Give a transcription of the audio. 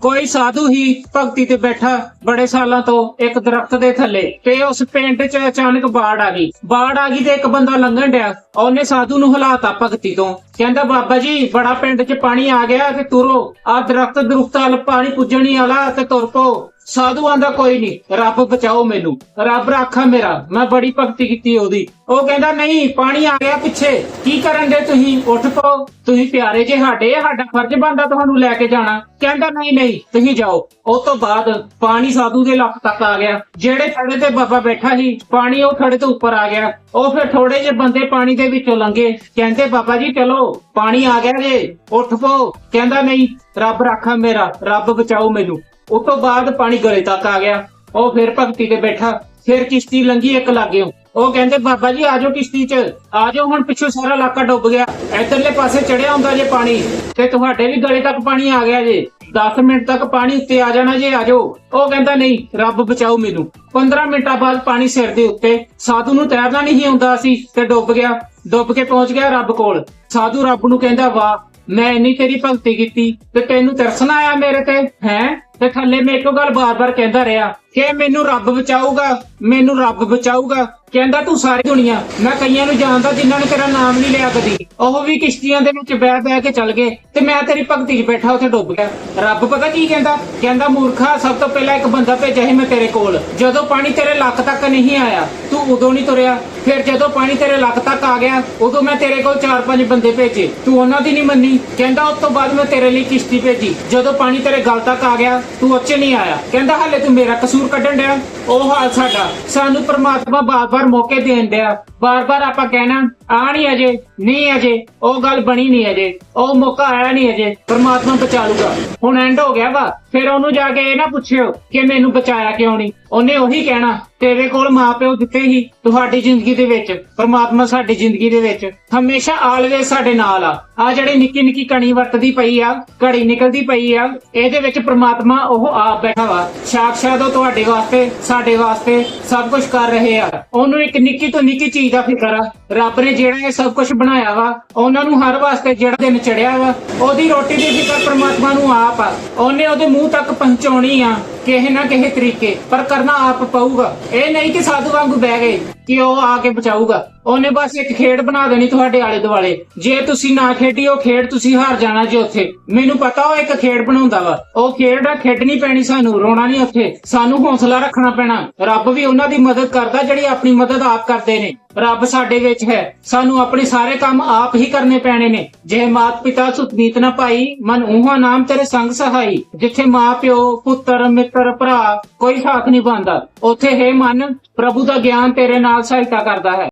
ਕੋਈ ਸਾਧੂ ਹੀ ਭਗਤੀ ਤੇ ਬੈਠਾ ਬੜੇ ਸਾਲਾਂ ਤੋਂ ਇੱਕ ਦਰਖਤ ਦੇ ਥੱਲੇ ਤੇ ਉਸ ਪਿੰਡ 'ਚ ਅਚਾਨਕ ਬਾੜ ਆ ਗਈ। ਬਾੜ ਆ ਗਈ ਤੇ ਇੱਕ ਬੰਦਾ ਲੰਘਣ ਡਿਆ। ਉਹਨੇ ਸਾਧੂ ਨੂੰ ਹਲਾਤਾ ਭਗਤੀ ਤੋਂ। ਕਹਿੰਦਾ, ਬਾਬਾ ਜੀ, ਬੜਾ ਪਿੰਡ 'ਚ ਪਾਣੀ ਆ ਗਿਆ ਤੇ ਤੁਰੋ। ਆ ਦਰਖਤ ਦਰੁਖਤ ਵੱਲ ਪਾਣੀ ਪੁੱਜਣੀ ਵਾਲਾ ਤੇ ਤੁਰ ਪੋ ਸਾਧੂ ਆਂਦਾ ਕੋਈ ਨਹੀਂ। ਰੱਬ ਬਚਾਓ ਮੈਨੂੰ। ਰੱਬ ਰਾਖਾ ਮੇਰਾ। ਮੈਂ ਬੜੀ ਭਗਤੀ ਕੀਤੀ ਉਹਦੀ। ਉਹ ਕਹਿੰਦਾ, ਨਹੀਂ, ਪਾਣੀ ਆ ਗਿਆ ਪਿੱਛੇ। ਕੀ ਕਰਨ ਦੇ ਤੁਸੀਂ? ਉੱਠ ਪਾਓ। ਤੁਸੀਂ ਪਿਆਰੇ ਜੇ ਸਾਡੇ, ਸਾਡਾ ਫਰਜ਼ ਬਣਦਾ ਤੁਹਾਨੂੰ ਲੈ ਕੇ ਜਾਣਾ। ਕਹਿੰਦਾ, ਨਹੀਂ ਨਹੀਂ, ਤੁਸੀਂ ਜਾਓ। ਉਸ ਤੋਂ ਬਾਅਦ ਪਾਣੀ ਸਾਧੂ ਦੇ ਲੱਕ ਤੱਕ ਆ ਗਿਆ। ਜਿਹੜੇ ਥੜੇ ਤੇ ਬਾਬਾ ਬੈਠਾ ਸੀ, ਪਾਣੀ ਉਹ ਥੜੇ ਤੋਂ ਉੱਪਰ ਆ ਗਿਆ। ਉਹ ਫਿਰ ਥੋੜੇ ਜਿਹੇ ਬੰਦੇ ਪਾਣੀ ਦੇ ਵਿੱਚੋਂ ਲੰਘੇ। ਕਹਿੰਦੇ, ਬਾਬਾ ਜੀ, ਚਲੋ, ਪਾਣੀ ਆ ਗਿਆ ਜੇ। ਉੱਠ ਪਓ। ਕਹਿੰਦਾ, ਨਹੀਂ, ਰੱਬ ਰਾਖਾ ਮੇਰਾ। ਰੱਬ ਬਚਾਓ ਮੈਨੂੰ। ਉਸ ਤੋਂ ਬਾਅਦ ਪਾਣੀ ਗਲੇ ਤੱਕ ਆ ਗਿਆ। ਉਹ ਫਿਰ ਭਗਤੀ ਤੇ ਬੈਠਾ, ਫਿਰ ਕਿਸ਼ਤੀ ਲੰਗੀ ਇੱਕ ਲਾਗਿਓ। ਉਹ ਕਹਿੰਦੇ, ਬਾਬਾ ਜੀ ਆਜੋ ਕਿਸ਼ਤੀ 'ਚ। ਆਜੋ ਹੁਣ ਪਿੱਛੋਂ ਸਾਰਾ ਇਲਾਕਾ ਡੁੱਬ ਗਿਆ। ਇਧਰਲੇ ਪਾਸੇ ਚੜਿਆ ਹੁੰਦਾ ਜੇ ਪਾਣੀ, ਤੇ ਤੁਹਾਡੇ ਵੀ ਗਲੇ ਤੱਕ ਪਾਣੀ ਆ ਗਿਆ ਜੇ। 10 ਮਿੰਟ ਤੱਕ ਪਾਣੀ ਉੱਤੇ ਆ ਜਾਣਾ ਜੇ ਆਜੋ ਉਹ ਕਹਿੰਦਾ, ਨਹੀਂ, ਰੱਬ ਬਚਾਓ ਮੈਨੂੰ। 15 ਮਿੰਟਾਂ ਬਾਅਦ ਪਾਣੀ ਸਿਰ ਦੇ ਉੱਤੇ। ਸਾਧੂ ਨੂੰ ਤੈਰਨਾ ਨਹੀਂ ਆਉਂਦਾ ਸੀ, ਤੇ ਡੁੱਬ ਗਿਆ। ਡੁੱਬ ਕੇ ਪਹੁੰਚ ਗਿਆ ਰੱਬ ਕੋਲ। ਸਾਧੂ ਰੱਬ ਨੂੰ ਕਹਿੰਦਾ, ਵਾਹ, ਮੈਂ ਇੰਨੀ ਤੇਰੀ ਭਗਤੀ ਕੀਤੀ ਤੇ ਤੈਨੂੰ ਤਰਸਣਾ ਆਇਆ ਮੇਰੇ ਤੇ, ਹੈ? ਤੇ ਥੱਲੇ ਮੈਂ ਇੱਕੋ ਗੱਲ ਬਾਰ-ਬਾਰ ਕਹਿੰਦਾ ਰਿਹਾ ਕਿ ਮੈਨੂੰ ਰੱਬ ਬਚਾਊਗਾ, ਮੈਨੂੰ ਰੱਬ ਬਚਾਊਗਾ। ਕਹਿੰਦਾ, ਤੂੰ ਸਾਰੀ ਦੁਨੀਆ, ਮੈਂ ਕਈਆਂ ਨੂੰ ਜਾਣਦਾ ਜਿਨ੍ਹਾਂ ਨੇ ਤੇਰਾ ਨਾਮ ਨਹੀਂ ਲਿਆ ਕਦੀ। ਉਹ ਵੀ ਕਿਸ਼ਤੀਆਂ ਦੇ ਵਿੱਚ ਬਹਿ ਬਹਿ ਕੇ ਚੱਲ ਗਏ ਤੇ ਮੈਂ ਤੇਰੀ ਭਗਤੀ 'ਚ ਬੈਠਾ ਉੱਥੇ ਡੁੱਬ ਗਿਆ। ਰੱਬ ਪਤਾ ਕੀ ਕਹਿੰਦਾ? ਕਹਿੰਦਾ, ਮੂਰਖਾ, ਸਭ ਤੋਂ ਪਹਿਲਾਂ ਇੱਕ ਬੰਦਾ ਭੇਜਿਆ ਸੀ ਮੈਂ ਤੇਰੇ ਕੋਲ। ਜਦੋਂ ਪਾਣੀ ਤੇਰੇ ਲੱਕ ਤੱਕ ਨਹੀਂ ਆਇਆ, ਤੂੰ ਉਦੋਂ ਨਹੀਂ ਤੁਰਿਆ। ਫਿਰ ਜਦੋਂ ਪਾਣੀ ਤੇਰੇ ਲੱਕ ਤੱਕ ਆ ਗਿਆ, ਉਦੋਂ ਮੈਂ ਤੇਰੇ ਕੋਲ ਚਾਰ ਪੰਜ ਬੰਦੇ ਭੇਜੇ। ਤੂੰ ਉਹਨਾਂ ਦੀ ਨਹੀਂ ਮੰਨੀ। ਕਹਿੰਦਾ, ਉਸ ਤੋਂ ਬਾਅਦ ਮੈਂ ਤੇਰੇ ਲਈ ਕਿਸ਼ਤੀ ਭੇਜੀ। ਜਦੋਂ ਪਾਣੀ ਤੇਰੇ ਗਲ ਤੱਕ ਆ ਗਿਆ ਤੂੰ ਉੱਚੇ ਨਹੀਂ ਆਇਆ। ਕਹਿੰਦਾ, ਹਾਲੇ ਤੂੰ ਮੇਰਾ ਕਸੂਰ ਕੱਢਣ ਡਿਆ। ਉਹ ਹਾਲ ਸਾਡਾ। ਸਾਨੂੰ ਪ੍ਰਮਾਤਮਾ ਬਾਰ-ਬਾਰ ਮੌਕੇ ਦੇਣ ਡਿਆ। ਬਾਰ-ਬਾਰ ਆਪਾਂ ਕਹਿਣਾ ਆ ਨਹੀਂ ਅਜੇ ਨਹੀਂ ਅਜੇ, ਉਹ ਗੱਲ ਬਣੀ ਨਹੀਂ ਅਜੇ, ਉਹ ਮੌਕਾ ਆਇਆ ਨਹੀਂ ਅਜੇ, ਪ੍ਰਮਾਤਮਾ ਬਚਾ ਲੂਗਾ। ਹੁਣ ਐਂਡ ਹੋ ਗਿਆ ਵਾ, ਫਿਰ ਉਹਨੂੰ ਜਾ ਕੇ ਇਹ ਨਾ ਪੁੱਛਿਓ ਕਿ ਮੈਨੂੰ ਬਚਾਇਆ ਕਿਉਂ ਨਹੀਂ ਉਹਨੇ ਉਹੀ ਕਹਿਣਾ, ਤੇਰੇ ਕੋਲ ਮਾਪਿਓ ਦਿੱਤੇ ਹੀ ਤੁਹਾਡੀ ਜ਼ਿੰਦਗੀ ਦੇ ਵਿੱਚ, ਪ੍ਰਮਾਤਮਾ ਸਾਡੀ ਜ਼ਿੰਦਗੀ ਦੇ ਵਿੱਚ। ਹਮੇਸ਼ਾ ਆਲਵੇ ਸਾਡੇ ਨਾਲ ਆ। ਆ ਜਿਹੜੀ ਨਿੱਕੀ ਨਿੱਕੀ ਕਣੀ ਵਰਤਦੀ ਪਈ ਆ, ਘੜੀ ਨਿਕਲਦੀ ਪਈ ਆ, ਇਹਦੇ ਵਿੱਚ ਪ੍ਰਮਾਤਮਾ ਉਹ ਆਪ ਬੈਠਾ ਵਾ। ਸਾਖਸ਼ਾਤ ਉਹ ਤੁਹਾਡੇ ਵਾਸਤੇ, ਸਾਡੇ ਵਾਸਤੇ ਸਭ ਕੁਝ ਕਰ ਰਹੇ ਆ। ਉਹਨੂੰ ਇੱਕ ਨਿੱਕੀ ਤੋਂ ਨਿੱਕੀ ਚੀਜ਼ ਦਾ ਫਿਕਰ ਆ ਰੱਬ ਨੇ ਜਿਹੜਾ ਇਹ ਸਭ ਕੁਝ ਬਣਾਇਆ ਵਾ, ਉਹਨਾਂ ਨੂੰ ਹਰ ਵਾਸਤੇ ਜਿਹੜਾ ਦਿਨ ਚੜਿਆ ਵਾ, ਉਹਦੀ ਰੋਟੀ ਦੀ ਫਿਕਰ ਪ੍ਰਮਾਤਮਾ ਨੂੰ ਆਪ ਆ। ਉਹਨੇ ਉਹਦੇ ਮੂੰਹ ਤੱਕ ਪਹੁੰਚਾਉਣੀ ਆ ਕਿਸੇ ਨਾ ਕਿਸੇ ਤਰੀਕੇ, ਪਰ ਕਰਨਾ ਆਪ ਪਊਗਾ। ਇਹ ਨਹੀਂ ਕਿ ਸਾਧੂ ਵਾਂਗੂ ਬਹਿ ਗਏ ਕਿ ਉਹ ਆ ਕੇ ਬਚਾਊਗਾ। ਉਹਨੇ ਬਸ ਇੱਕ ਖੇਡ ਬਣਾ ਦੇਣੀ ਤੁਹਾਡੇ ਆਲੇ ਦੁਆਲੇ ਜੇ ਤੁਸੀਂ ਨਾ ਖੇਡੀ, ਉਹ ਖੇਡ ਤੁਸੀਂ ਹਾਰ ਜਾਣਾ ਜੀ ਉੱਥੇ। ਮੈਨੂੰ ਪਤਾ ਉਹ ਇੱਕ ਖੇਡ ਬਣਾਉਂਦਾ ਵਾ। ਉਹ ਖੇਡ ਆ, ਖੇਡਣੀ ਪੈਣੀ ਸਾਨੂੰ, ਰੋਣਾ ਨਹੀਂ ਉੱਥੇ। ਸਾਨੂੰ ਹੌਸਲਾ ਰੱਖਣਾ ਪੈਣਾ। ਰੱਬ ਵੀ ਉਹਨਾਂ ਦੀ ਮਦਦ ਕਰਦਾ ਜਿਹੜੀ ਆਪਣੀ ਮਦਦ ਆਪ ਕਰਦੇ ਨੇ। ਰੱਬ ਸਾਡੇ ਵਿੱਚ ਹੈ। ਸਾਨੂੰ ਆਪਣੇ ਸਾਰੇ ਕੰਮ ਆਪ ਹੀ ਕਰਨੇ ਪੈਣੇ ਨੇ। ਜੇ ਮਾਤ ਪਿਤਾ ਸੁਤਨੀਤ ਨਾ ਭਾਈ ਮਨ ਉਹਾਂ ਨਾਮ ਤੇਰੇ ਸੰਗ ਸਹਾਈ। ਜਿੱਥੇ ਮਾਂ ਪਿਓ ਪੁੱਤਰ, ਮਿੱਤਰ, ਭਰਾ ਕੋਈ ਸਾਥ ਨਹੀਂ ਪਾਉਂਦਾ ਉੱਥੇ ਹੈ ਮਨ, ਪ੍ਰਭੂ ਦਾ ਗਿਆਨ ਤੇਰੇ ਨਾਲ ਸਹਾਇਤਾ ਕਰਦਾ ਹੈ।